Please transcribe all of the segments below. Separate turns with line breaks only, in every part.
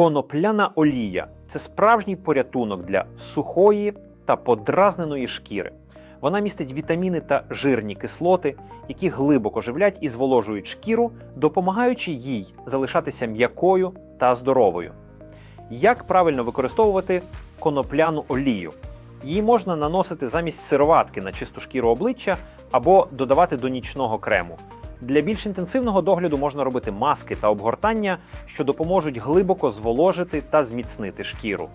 Конопляна олія це справжній порятунок для сухої та подразненої шкіри. Вона містить вітаміни та жирні кислоти, які глибоко живлять і зволожують шкіру, допомагаючи їй залишатися м'якою та здоровою. Як правильно використовувати конопляну олію? Її можна наносити замість сироватки на чисту шкіру обличчя або додавати до нічного крему. Для більш інтенсивного догляду можна робити маски та обгортання, що допоможуть глибоко зволожити та зміцнити шкіру.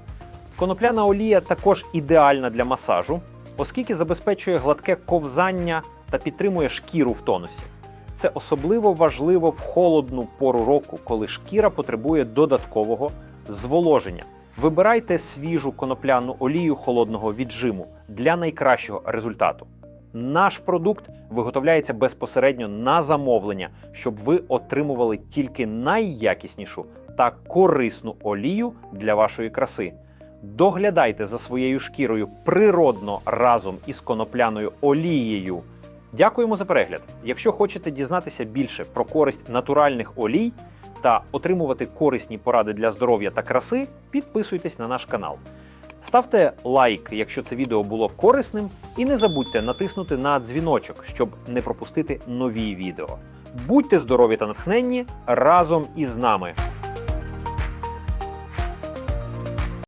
Конопляна олія також ідеальна для масажу, оскільки забезпечує гладке ковзання та підтримує шкіру в тонусі. Це особливо важливо в холодну пору року, коли шкіра потребує додаткового зволоження. Вибирайте свіжу конопляну олію холодного віджиму для найкращого результату. Наш продукт виготовляється безпосередньо на замовлення, щоб ви отримували тільки найякіснішу та корисну олію для вашої краси. Доглядайте за своєю шкірою природно разом із конопляною олією. Дякуємо за перегляд. Якщо хочете дізнатися більше про користь натуральних олій та отримувати корисні поради для здоров'я та краси, підписуйтесь на наш канал. Ставте лайк, якщо це відео було корисним, і не забудьте натиснути на дзвіночок, щоб не пропустити нові відео. Будьте здорові та натхненні разом із нами!